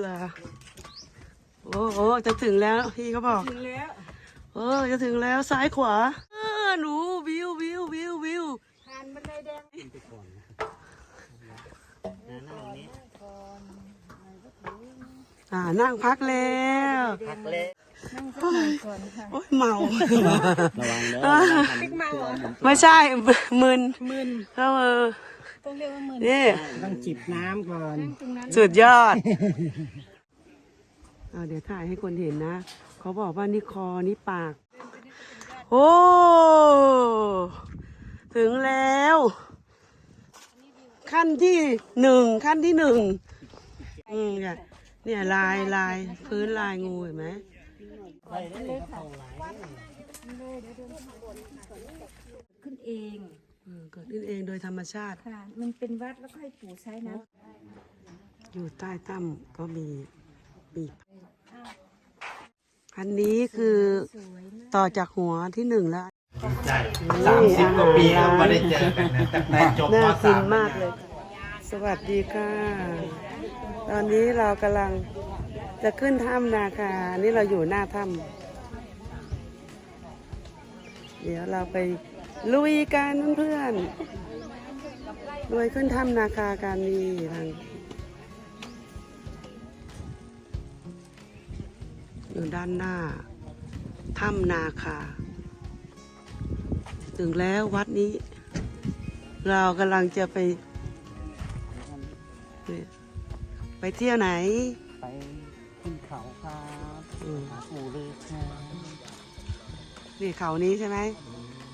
เหรอโอ้โหจะถึงแล้วพี่เขาบอก ถึงแล้ว เออจะถึงแล้วซ้ายขวาเออหนูวิววิววิววิวผ่านบันไดแดงอ่านั่งพักแล้วพักเละนั่งสักหน่อยก่อนค่ะโอ้ยเมาระวังเด้อติ๊กเมาเหรอไม่ใช่มึนมึนก็เออ ต้องเรียกว่ามึนนี่ต้องจิบน้ำก่อน นั่งตรงนั้นสุดยอดเอาเดี๋ยวถ่ายให้คนเห็นนะ เขาบอกว่านี่คอนี่ปาก โอ้ ถึงแล้ว ขั้นที่หนึ่งขั้นที่หนึ่งอืมเนี่ยเนี่ยลายลายพื้นลายงูเห็นไหมขึ้นเองอืม เกิดขึ้นเองโดยธรรมชาติ ค่ะ มันเป็นวัดแล้วก็ให้ปู่ใช้นะอยู่ใต้ถ้ำก็มีปีกอันนี้คือต่อจากหัวที่หนึ่งแล้วใช่สามสิบกว่าปีแล้วไม่ได้เจอกันนะตั้งแต่จบมน่ากิสานมมากเลยสวัสดีค่ะ ตอนนี้เรากำลังจะขึ้นถ้ำนาคานี่เราอยู่หน้าถ้ำเดี๋ยวเราไป ลุยกันเพื่อนๆลุยขึ้นถ้ำนาคากันนี่ทางอยู่ด้านหน้า ถ้ำนาคา ถึงแล้ววัดนี้ เรากำลังจะไป ไปเที่ยวไหน ไปขึ้นเขาครับอืมหาปู่เลยครับนี่เขานี้ใช่ไหม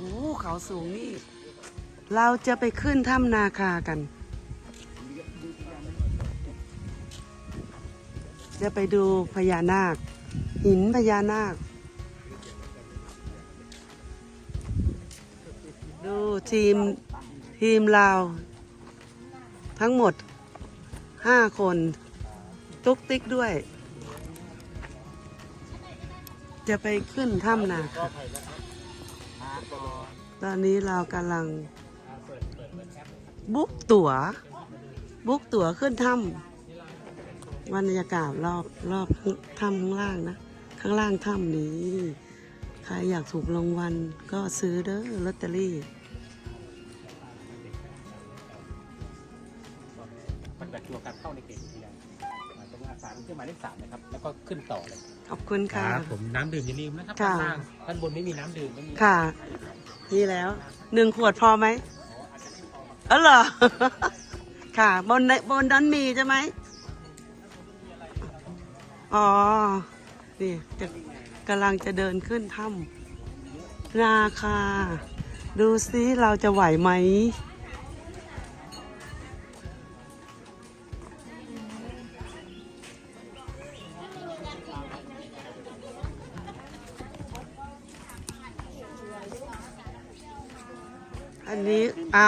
โอ้เขาสูงนี่ เราจะไปขึ้นถ้ำนาคากัน จะไปดูพญานาค หินพญานาค ดูทีมทีมเราทั้งหมดห้าคน ตุ๊กติ๊กด้วย จะไปขึ้นถ้ำนาคา ตอนนี้เรากำลังบุ๊กตั๋ว บุ๊กตั๋วขึ้นถ้ำบรรยากาศรอบรอบถ้ำข้างล่างนะ ข้างล่างถ้ำนี้ ใครอยากถูกรางวัลก็ซื้อเด้อลอตเตอรี่ปฏิบัติตัวการเข้าในเขตอุทยานตรงอาสาขึ้นหมายเลขสามนะครับ แล้วก็ขึ้นต่อเลย ขอบคุณค่ะผมน้ำดื่มอย่าลืมนะครับค่ะด้านล่างด้านบนไม่มีน้ำดื่มไม่มีค่ะ นี่แล้วหนึ่งขวดพอไหมเออเหรอ ค่ะบนในบนนั้นมีใช่ไหมอ๋อ นี่จะกำลังจะเดินขึ้นถ้ำนาคา ดูซิเราจะไหวไหม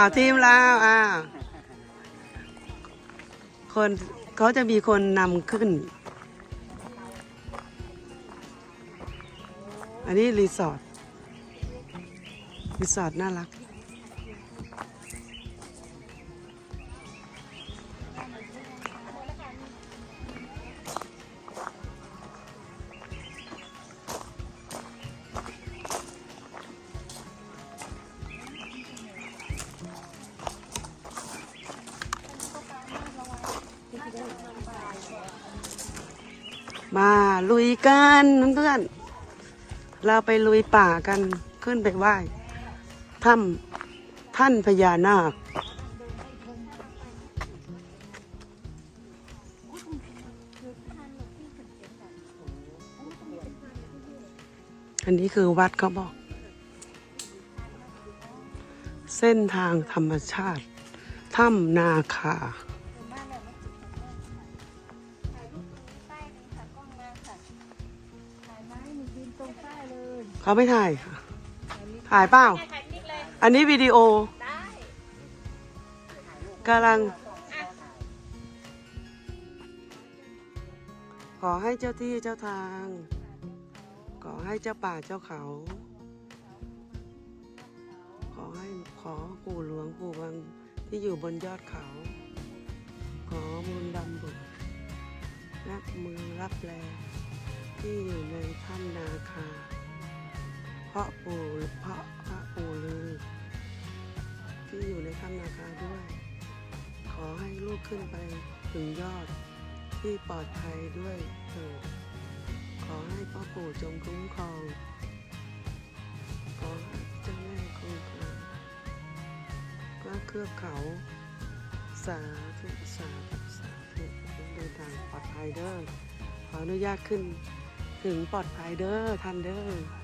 าวทีมเราอ้าวคนเขาจะมีคนนำขึ้น อันนี้รีสอร์ทรีสอร์ทน่ารัก กันเพื่อนๆเราไปลุยป่ากันขึ้นไปไหว้ถ้ำท่านพญานาคอันนี้คือวัดเขาบอก เส้นทางธรรมชาติ ถ้ำนาคา เขาไม่ถ่าย ถ่ายเปล่า อันนี้วิดีโอกำลัง ขอให้เจ้าที่เจ้าทาง ขอให้เจ้าป่าเจ้าเขา ขอให้ขอปู่หลวงปู่วังที่อยู่บนยอดเขา ขอบุญดำบุญรับแลที่อยู่ในถ้ำนาคา พราะปู่เพราะพระปู่ลือ ที่อยู่ในถ้ำนาคาด้วย ขอให้ลูกขึ้นไปถึงยอดที่ปลอดภัยด้วยเถิดขอให้พ่อปู่จงคุ้มครอง ขอให้เจ้าแม่คงคาก็เครือเขา สาธุสาธุสาธุเดินทางปลอดภัยเด้อขออนุญาตขึ้นถึงปลอดภัยเด้อทันเด้อ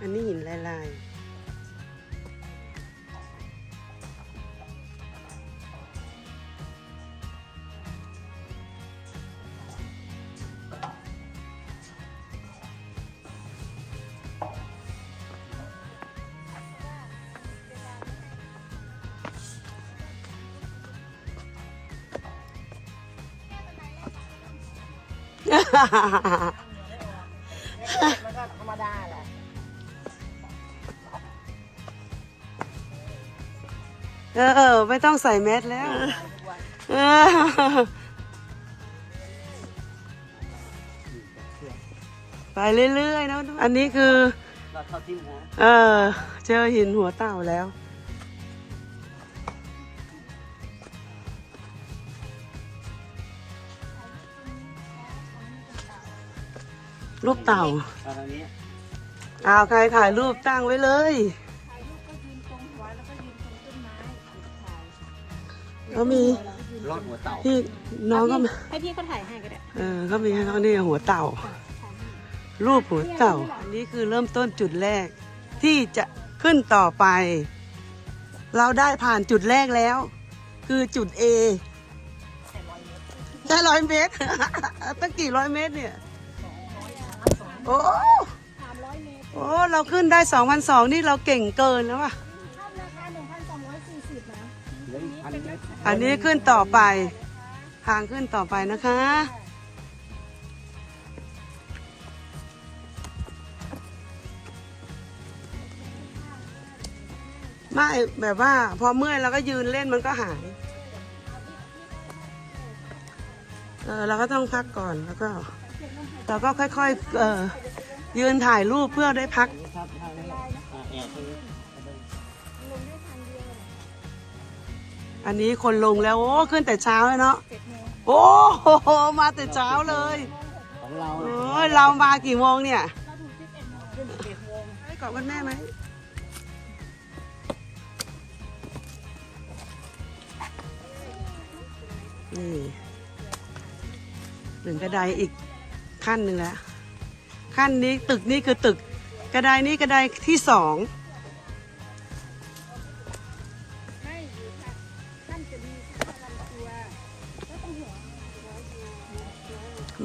อันนี้หินลายลายๆมันก็ เออ ไม่ต้องใส่แมสแล้วเออไปเรื่อยๆนะอันนี้คือเราเท่าที่หัวเออ เจอหินหัวเต่าแล้ว รูปเต่าตอนนี้อ้าวใครถ่ายรูปตั้งไว้เลย เขามีรอดหัวเต่าพี่น้องก็มีให้พี่เขาถ่ายให้ก็ได้เออเขามีให้เขาเนี่ยหัวเต่า รูปหัวเต่า อันนี้คือเริ่มต้นจุดแรก ที่จะขึ้นต่อไป เราได้ผ่านจุดแรกแล้ว คือจุด A แค่ร้อยเมตร ตั้งกี่ร้อยเมตรเนี่ย โอ้สามร้อยเมตรโอ้ เราขึ้นได้สองพันสองนี่เราเก่งเกินแล้วว่ะ เข้าราคาหนึ่งพันสองร้อยสี่สิบนะเหลื อันนนี้ขึ้นต่อไป ทางขึ้นต่อไปนะคะ ไม่แบบว่า พอเมื่อยเราก็ยืนเล่นมันก็หาย เออเราก็ต้องพักก่อนแล้วก็ เราก็ค่อยๆ เออยืนถ่ายรูปเพื่อได้พัก ครับทางนี้อ่าแอบตรงนี้ อันนี้คนลงแล้วโอ้ขึ้นแต่เช้าเลยเนาะเจ็ดโมงโอ้โหมาแต่เช้าเลยของเราโอ้ยเรามากี่โมงเนี่ยเราถูกสิบเอ็ดโมงขึ้นสิบเอ็ดโมงให้กอดคุณแม่ไหมนี่ถึงกระไดอีกขั้นหนึ่งแล้วขั้นนี้ตึกนี้คือตึกกระไดนี้กระไดที่สอง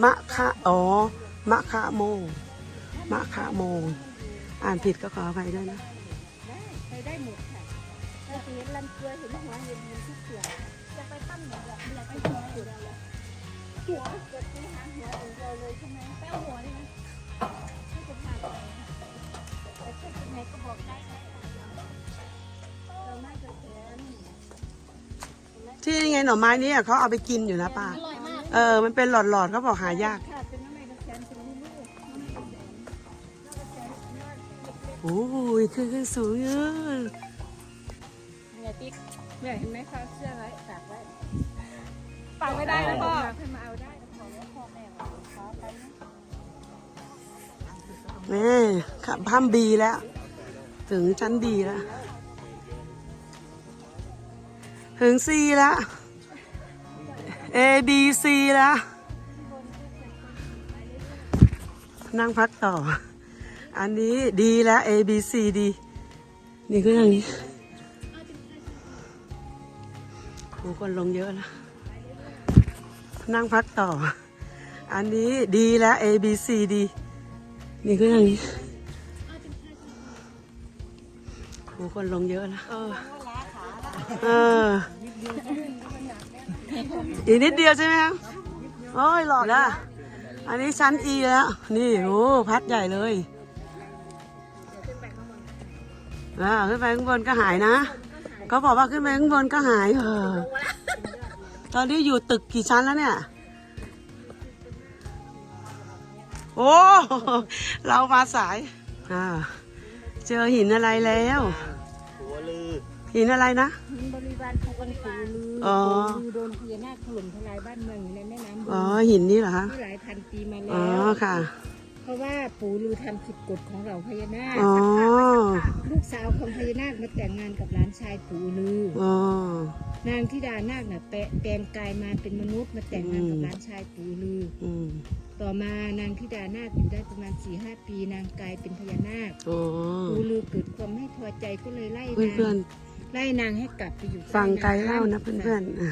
มะคะอ๋อมะคะโมมะคะโมอ่านผิดก็ขออภัยด้วยนะได้ไปได้หมดค่ะถ้าเห็นลำตัวเห็นหัวเห็นเห็นทุกส่วนจะไปปั้นหมือนแบบอะไรไปหัวอยู่แล้วหัวจะไปหาหัวอย่างเดียวเลยใช่ไหมไปเอาหัวได้ไหมให้จะพาไปแต่ถ้าเป็นไหนก็บอกได้ไหมเราน่าจะแค้นที่ไงหน่อไม้นี้เขาเอาไปกินอยู่นะป้าอร่ เออ มันเป็นหลอดๆเขาบอกหายากโอ้ยขึ้นขึ้นสูงเยอะเนี่ยติ๊กเนี่ยเห็นไหมคะเสื้อไว้ฝากไว้ฝากไม่ได้นะพ่อให้มาเอาได้ขอแล้วพ่อแม่ขอไปนะแม่ขับพัมบีแล้ว ถึงชั้นดีแล้ว ถึง C แล้ว A B C แล้วนั่งพักต่อ อันนี้ดีแล้ว A B C ดี นี่คือย่างนี้โหคนลงเยอะแล้ว นั่งพักต่อ อันนี้ดีแล้ว A B C D นี่ก็อย่างนี้โหคนลงเยอะนะเออ เออ อีกนิดเดียวใช่ไหมครับโอ้ยหลอดละอันนี้ชั้น E แล้ว นี่ โอ้พัดใหญ่เลยอ่าขึ้นไปข้างบนก็หายนะเขาบอกว่าขึ้นไปข้างบนก็หายเออตอนนี้อยู่ตึกกี่ชั้นแล้วเนี่ย โอ้ เรามาสายอ่าเจอหินอะไรแล้ว หินอะไรนะ มันบริวารของคนปู่ลืออ๋อปู่ลือโดนพญานาคถล่มทลายบ้านเมืองอยู่ในแม่น้ำอ๋อบุญหินนี่เหรอคะที่หลายพันปีมาอ๋แล้อว ค่ะ เพราะว่าปู่ลือทำผิดกฎของเราพญานาค อ๋อลูกสาวของพญานาคมาแต่งงานกับหลานชายปู่ลือ อ๋อ นางธิดานาคน่ะแปลแปลงกายมาเป็นมนุษย์มาแต่งงานกับอืม หลานชายปู่ลือ อืมต่อมานางธิดานาคอยู่ได้ประมาณสี่ห้าปีนางกลายเป็นพญานาค อ๋อปู่ลือเกิดความไม่พอใจก็เลยไล่เพื่อนนางเพื่อน ไล่นางให้กลับไปอยู่ๆฟังไกด์ใต้ำเล่านะเพื่อนเพื่อนๆอะ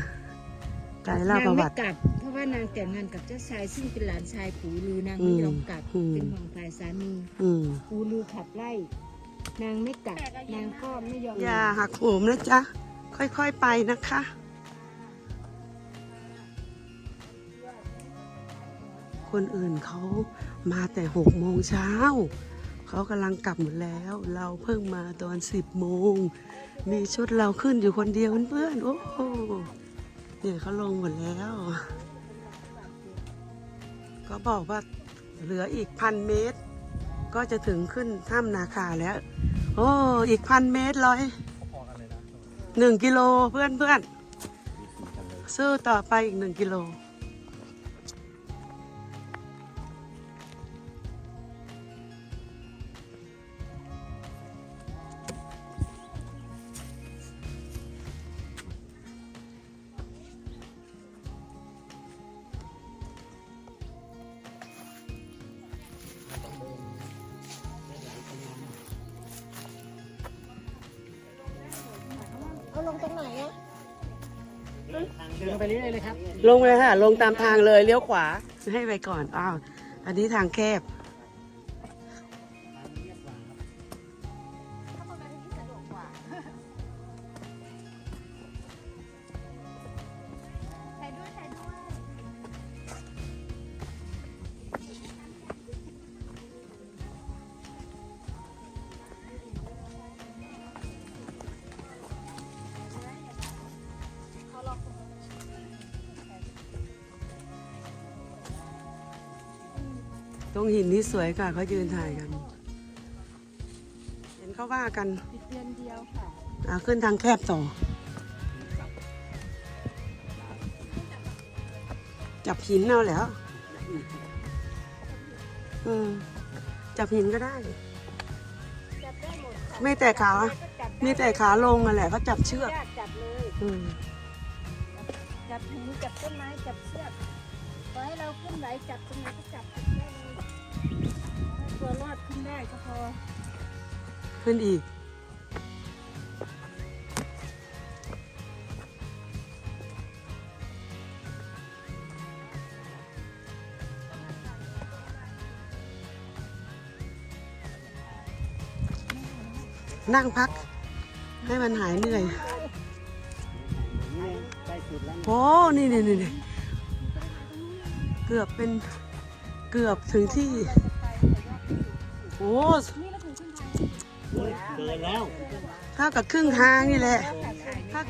ไกด์เล่าประวัตินางไม่กลับ เพราะว่านางแต่งงานกับเจ้าชายซึ่งเป็นหลานชายปู่ลือนางอืไม่มยอมกลับอืมเป็นห่วงฝ่ายสามีอืมปู่ลือขับไล่ นางไม่กลับ นางก็ไม่ยอมอย่าหักโหมนะจ๊ะ ค่อยๆไปนะคะคนอื่นเขามาแต่หกโมงเช้า เขากำลังกลับหมดแล้ว เราเพิ่งมาตอนสิบโมง มีชุดเราขึ้นอยู่คนเดียวเพื่อนๆโอ้โหเนี่ยเขาลงหมดแล้วก็บอกว่าเหลืออีกพันเมตร ก็จะถึงขึ้นถ้ำนาคาแล้ว โอ้ อีกพันเมตรร้อยหนึ่งกิโลเพื่อนเพื่อนสู้ต่อไปอีกหนึ่งกิโล เอาลงตรงไหนอะเดินไปเรื่อยๆเลยครับ ลงเลยค่ะ ลงตามทางเลยเลี้ยวขวาให้ไปก่อนอ้าวอันนี้ทางแคบ งหินนี้สวยค่ะเขายืนถ่ายกัน เห็นเขาว่ากันอีกเดือนเดียวค่ะอ่าขึ้นทางแคบต่อ จับหินเอาแล้วอืมจับหินก็ได้ จับได้หมดค่ะไม่แต่ขาก็จับได้มีแต่ขาลงอะแหละเขาจับเชือกญาติจับเลย อืมจับหินจับต้นไม้จับเชือกขอให้เราขึ้นไหวจับตรงไหนก็จับขึ้นได้เลยให้ ตัวรอดขึ้นได้ก็พอขึ้นอีก นั่งพัก ให้มันหายเหนื่อยใกล้สุดแล้วโอ้นี่นี่นี่นี่เกือบเป็น เกือบถึงที่ โอ้เกินแล้วเท่ากับครึ่งทางนี่แหละถ้า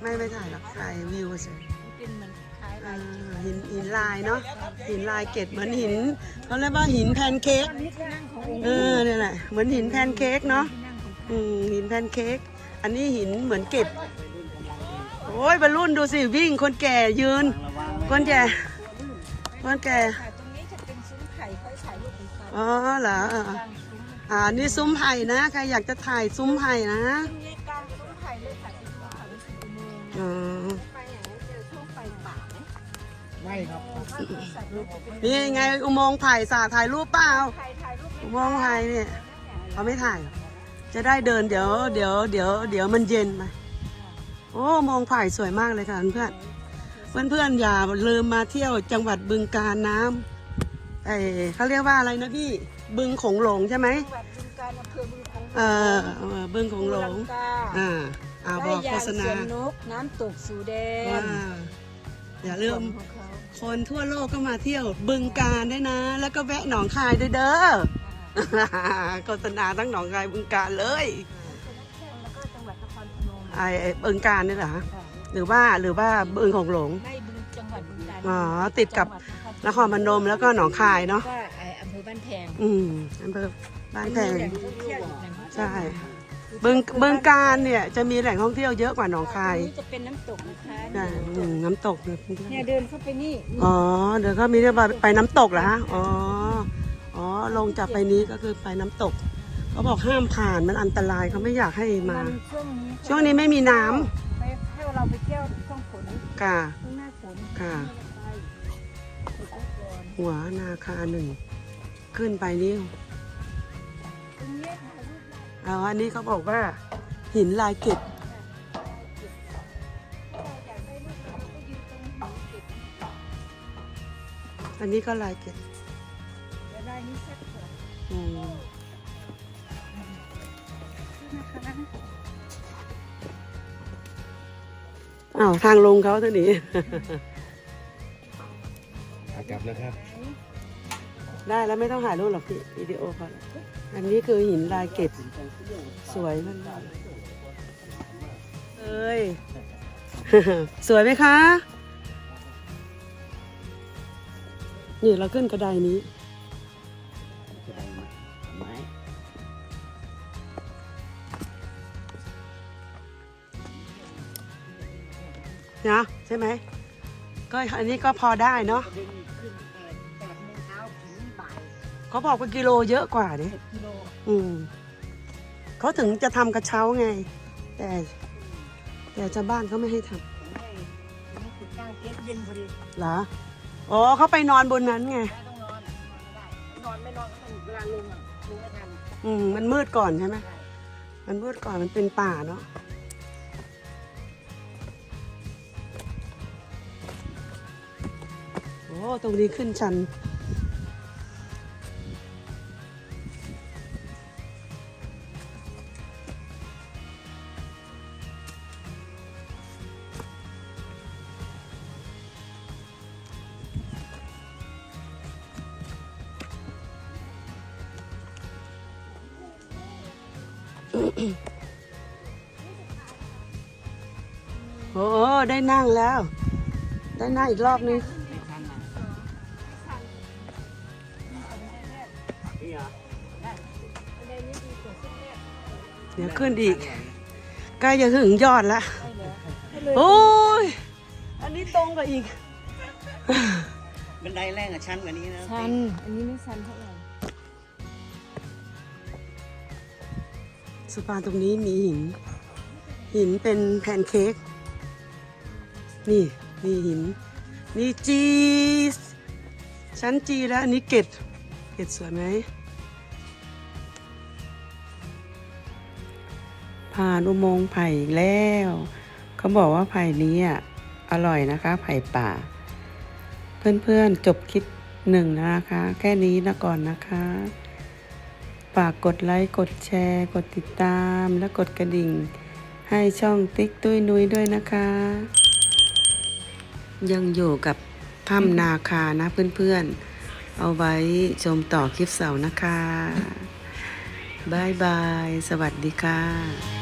ไม่ไม่ถ่ายหรอกถ่ายวิวเฉยเป็นเหมือนคล้ายเออหินหินลายเนาะหินลายเกล็ดเหมือนหินเขาเรียกว่าหินแพนเค้กนิดนั่งขององค์เออเนี่ยแหละเหมือนหินแพนเค้กเนาะที่นั่งของอืมหินแพนเค้กอันนี้หินเหมือนเก็บโอ้ยบรรลุนดูสิวิ่งคนแก่ยืนระวังคนแก่คนแก่ อยถ่ายรูปเป็นไข่อ๋อเหรอเออกลางซุ้มอ่านี่ซุ้มไผ่นะ ใครอยากจะถ่ายซุ้มไผ่นะตรงนี้กลางซุ้มไข่เลยค่ะเป็นซุ้มไข่เป็นซุ้มอุโมงค์อ๋อไปอย่างนี้เจอช่วงไฟป่าไหมไม่ครับถ้าเป็นสัตว์รูปเป็นนี่ไงอุโมงค์ไผ่สาถ่ายรูปเปล่าไข่ถ่ายรูปอุโมงค์ไผ่เนี่ยเขาไม่ถ่ายหรอกจะได้เดินเดี๋ยวเดี๋ยวเดี๋ยวเดี๋ยวมันเย็นไปโอ้อุโมงค์ไผ่สวยมากเลยค่ะเพื่อนเพื่อนๆอย่าลืมมาเที่ยวจังหวัดบึงกาฬน้ำ เอ้เขาเรียกว่าอะไรนะพี่ บึงโขงหลงใช่ไหมจังหวัดบึงกาฬอำเภอบึงคงเออเออบึงโขงหลงกาอ่าอ่าบอกโฆษณาได้ยงสวนนกน้ำตกสูแดงว่าอย่าลืมของเขาคนทั่วโลกก็มาเที่ยวบึงกาฬด้วยนะ แล้วก็แวะหนองคายด้วยเด้อโฆษณาทั้งหนองคายบึงกาฬเลยแล้วก็จังหวัดนครพนมไอ้ไอ้บึงกาฬนี่เหรอฮะหรือว่าหรือว่าบึงโขงหลงไม่บึงจังหวัดบึงกาฬอ๋อติดกับ นครพนมแล้วก็หนองคายเนาะก็ไอ้อำเภอบ้านแพงอืมอำเภอบ้านแพง มีหล่ท่องเที่ยวอีกแหล่งท่องเที่ยวใช่ บึงบึงการเนี่ยจะมีแหล่งท่องเที่ยวเยอะกว่าหนองคายตรงนี้จะเป็นน้ำตกนะคะใช่อืมน้ำตกเนี่ยเนี่ยเดินเข้าไปนี่นี่อ๋อเดี๋ยวเขามีเรียกว่าไปน้ำตกเหรอฮะอ๋ออ๋อลงจากไปนี้ก็คือไปน้ำตกเขาบอกห้ามผ่านมันอันตรายเขาไม่อยากให้มามันช่วงนี้ช่วงนี้ไม่มีน้ำไปให้เราไปเที่ยวช่วงฝนค่ะ ช่วงหน้าฝนค่ะไปไปก่อน หัวนาคาหนึ่ง ขึ้นไปนี่ตรงนี้ถ่าอันนี้เขาบอกว่า หินลายเกล็ดอยากได้รูปเราก็ยืนตรงนี้เก็บอันนี้ก็ลายเกล็ดเดี๋ยวได้นี่สักก่อนอืมนะคะอ้าว ทางลงเขาตัวนี้ กลับแล้วครับ ได้แล้วไม่ต้องถ่ายรูปหรอกพี่วิดีโอพอแล้วอันนี้คือหินลายเกล็ดสวยมากเอ้ยสวยไหมคะ นี่เราขึ้นกระไดนี้นะใช่ไหมก็อันนี้ก็พอได้เนาะ เขาบอกว่ากิโลเยอะกว่าดิสิบกิโลอืมเขาถึงจะทำกระเช้าไง แต่ แต่ชาวบ้านเขาไม่ให้ทผมให้ผมให้คุณตั้งเต็นท์เย็นพอดีำเหรออ๋อเขาไปนอนบนนั้นไงไม่ต้องนอนนอนไม่ได้นอนไม่นอนก็ต้องเวลาลงอะลงไม่ทันอืมมันมืดก่อนใช่ไหมมันมืดก่อนมันเป็นป่าเนาะ โอ้ ตรงนี้ขึ้นชัน โอ้ได้นั่งแล้ว ได้นั่งอีกรอบนึงไม่ทันอะนี่เหรออันนี้ดีกว่าช่วงแรกเดี๋ยวขึ้นอีกใกล้จะถึงยอดแล้วได้เหรอให้เลยโอ้ย อันนี้ตรงกับอีก บันไดแรกอะชันกว่านี้นะ ชันอันนี้ไม่ชันเท่าไหร่ สะพานตรงนี้มีหิน หินเป็นแพนเค้กนี่นี่หินนี่จีสชั้นจีแล้วอันนี้เกตเกตสวยไหมผ่านอุโมงค์ไผ่แล้ว เขาบอกว่าไผ่นี้อะอร่อยนะคะ ไผ่ป่า เพื่อนๆจบคลิปหนึ่งนะคะ แค่นี้นะก่อนนะคะ ฝากกดไลค์ กดแชร์ กดติดตาม และกดกระดิ่ง ให้ช่องติ๊กตุ้ยนุ้ยด้วยนะคะ ยังอยู่กับถ้ำนาคานะเพื่อนๆ เอาไว้ชมต่อคลิปเสาร์นะคะบายบาย สวัสดีค่ะ